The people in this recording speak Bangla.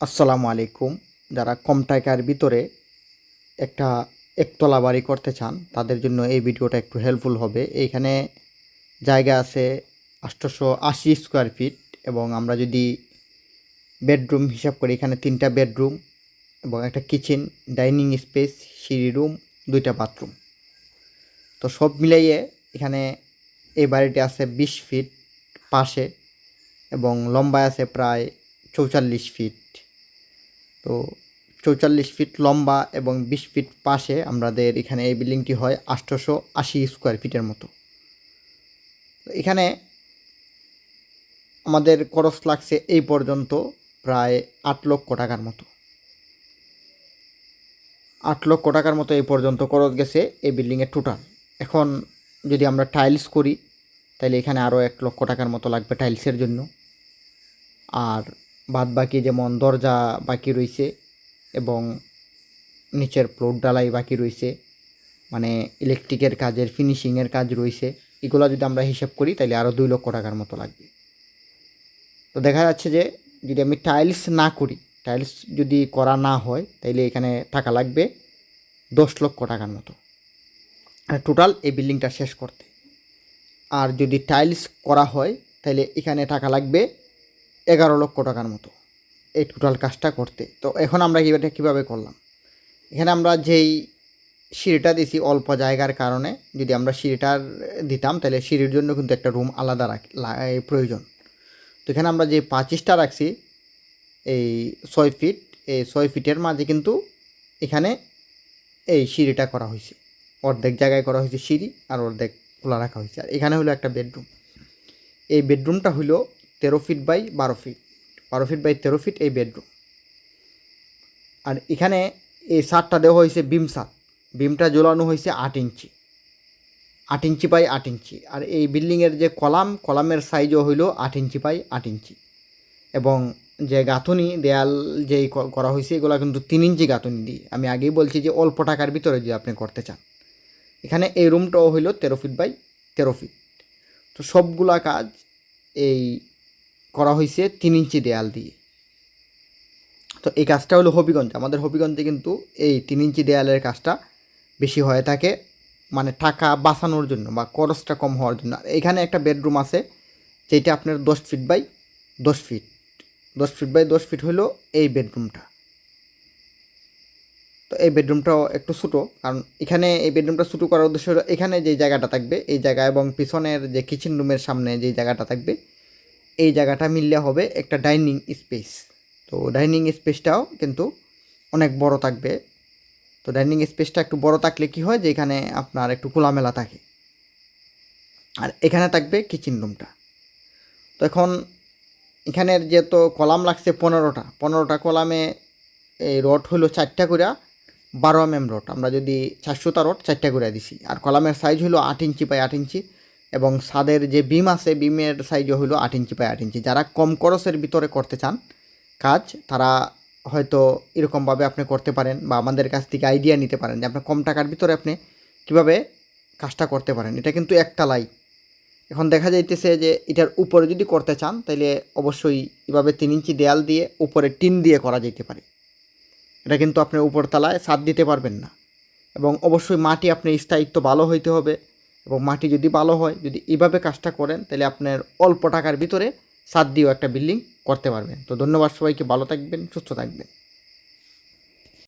আসসালামু আলাইকুম। যারা কম টাকার ভিতরে একটা একতলা বাড়ি করতে চান, তাদের জন্য এই ভিডিওটা একটু হেল্পফুল হবে। এইখানে জায়গা আছে আটশোশো আশি স্কোয়ার ফিট এবং আমরা যদি বেডরুম হিসাব করি, এখানে তিনটা বেডরুম এবং একটা কিচেন ডাইনিং স্পেস সিঁড়ি রুম দুইটা বাথরুম তো সব মিলাইয়ে এখানে এই বাড়িটি আছে বিশ ফিট পাশে এবং লম্বায় আছে প্রায় চৌচল্লিশ ফিট তো চৌচল্লিশ ফিট লম্বা এবং বিশ ফিট পাশে আমাদের এখানে এই বিল্ডিংটি হয় আটশোশো আশি স্কোয়ার ফিটের মতো। এখানে আমাদের খরচ লাগছে এই পর্যন্ত প্রায় আট লক্ষ টাকার মতো। আট লক্ষ টাকার মতো এই পর্যন্ত খরচ গেছে এই বিল্ডিংয়ের টোটাল এখন যদি আমরা টাইলস করি, তাহলে এখানে আরও এক লক্ষ টাকার মতো লাগবে টাইলসের জন্য। আর বাদ বাকি যেমন দরজা বাকি রয়েছে এবং নিচের ফ্লোর ডালাই বাকি রয়েছে মানে ইলেকট্রিকের কাজের ফিনিশিংয়ের কাজ রয়েছে এগুলো যদি আমরা হিসাব করি তাহলে আরও দুই লক্ষ টাকার মতো লাগবে। তো দেখা যাচ্ছে যে যদি আমি টাইলস না করি টাইলস যদি করা না হয় তাইলে এখানে টাকা লাগবে দশ লক্ষ টাকার মতো। টোটাল এই বিল্ডিংটা শেষ করতে। আর যদি টাইলস করা হয় তাহলে এখানে টাকা লাগবে এগারো লক্ষ টাকার মতো এই টোটাল কাজটা করতে। তো এখন আমরা এটা কীভাবে করলাম? এখানে আমরা যেই সিঁড়িটা দিছি অল্প জায়গার কারণে, যদি আমরা সিঁড়িটার দিতাম, তাহলে সিঁড়ির জন্য কিন্তু একটা রুম আলাদা রাখ প্রয়োজন। তো এখানে আমরা যে পাঁচিশটা রাখছি, এই ছয় ফিট এই ছয় ফিটের মাঝে কিন্তু এখানে এই সিঁড়িটা করা হয়েছে। অর্ধেক জায়গায় করা হয়েছে সিঁড়ি আর অর্ধেক খোলা রাখা হয়েছে। আর এখানে হলো একটা বেডরুম এই বেডরুমটা হলো তেরো ফিট বাই বারো ফিট বারো ফিট বাই তেরো ফিট এই বেডরুম। আর এখানে এই সারটা দেওয়া হয়েছে বিম সার। বিমটা ঝোলানো হয়েছে আট ইঞ্চি আট ইঞ্চি বাই আট ইঞ্চি। আর এই বিল্ডিংয়ের যে কলাম, কলামের সাইজও হইল আট ইঞ্চি বাই আট ইঞ্চি। এবং যে গাঁথুনি, দেয়াল যেই ক- করা হয়েছে, এগুলো কিন্তু তিন ইঞ্চি গাঁথুনি দিয়ে। আমি আগেই বলছি যে অল্প টাকার ভিতরে যদি আপনি করতে চান। এখানে এই রুমটাও হইল তেরো ফিট বাই তেরো ফিট। তো সবগুলা কাজ এই করা হয়েছে তিন ইঞ্চি দেয়াল দিয়ে। তো এই কাজটা হলো হবিগঞ্জ। আমাদের হবিগঞ্জে কিন্তু এই তিন ইঞ্চি দেয়ালের কাজটা বেশি হয়ে থাকে মানে টাকা বাঁচানোর জন্য বা খরচটা কম হওয়ার জন্য। আর এখানে একটা বেডরুম আছে যেটা আপনার দশ ফিট বাই দশ ফিট। দশ ফিট বাই দশ ফিট হলো এই বেডরুমটা। তো এই বেডরুমটাও একটু ছোটো, কারণ এখানে এই বেডরুমটা ছোটো করার উদ্দেশ্য হলো এখানে যে জায়গাটা থাকবে, এই জায়গা এবং পিছনের যে কিচেন রুমের সামনে যে জায়গাটা থাকবে এই জায়গাটা মিললে হবে একটা ডাইনিং স্পেস। তো ডাইনিং স্পেসটাও কিন্তু অনেক বড় থাকবে। তো ডাইনিং স্পেসটা একটু বড় থাকলে কি হয় যে এখানে আপনার একটু খোলামেলা থাকে। আর এখানে থাকবে কিচেন রুমটা। তো এখন এখানের যে তো কলাম লাগছে পনেরোটা পনেরোটা কলামে এই রড হলো চারটা করে বারো এম এম রড। আমরা যদি চারশোটা রড চারটা করে দিছি। আর কলামের সাইজ হলো আট ইঞ্চি বাই আট ইঞ্চি। এবং ছাদের যে বিম আছে, বিমের সাইজও হলো আট ইঞ্চি বাই আট ইঞ্চি। যারা কম খরচের ভিতরে করতে চান কাজ, তারা হয়তো এরকমভাবে আপনি করতে পারেন বা আমাদের কাছ থেকে আইডিয়া নিতে পারেন যে আপনি কম টাকার ভিতরে আপনি কীভাবে কাজটা করতে পারেন। এটা কিন্তু একটা লাই এখন দেখা যাইতেছে যে এটার উপরে যদি করতে চান তাহলে অবশ্যই এভাবে তিন ইঞ্চি দেয়াল দিয়ে উপরে টিন দিয়ে করা যেতে পারে। এটা কিন্তু আপনি উপরতলায় ছাদ দিতে পারবেন না। এবং অবশ্যই মাটি আপনি স্থায়িত্ব ভালো হইতে হবে। এবং মাটি যদি ভালো হয়, যদি এভাবে কাজটা করেন, তাহলে আপনার অল্প টাকার ভিতরে ছাদ দিয়েও একটা বিল্ডিং করতে পারবেন। তো ধন্যবাদ সবাইকে, ভালো থাকবেন, সুস্থ থাকবেন।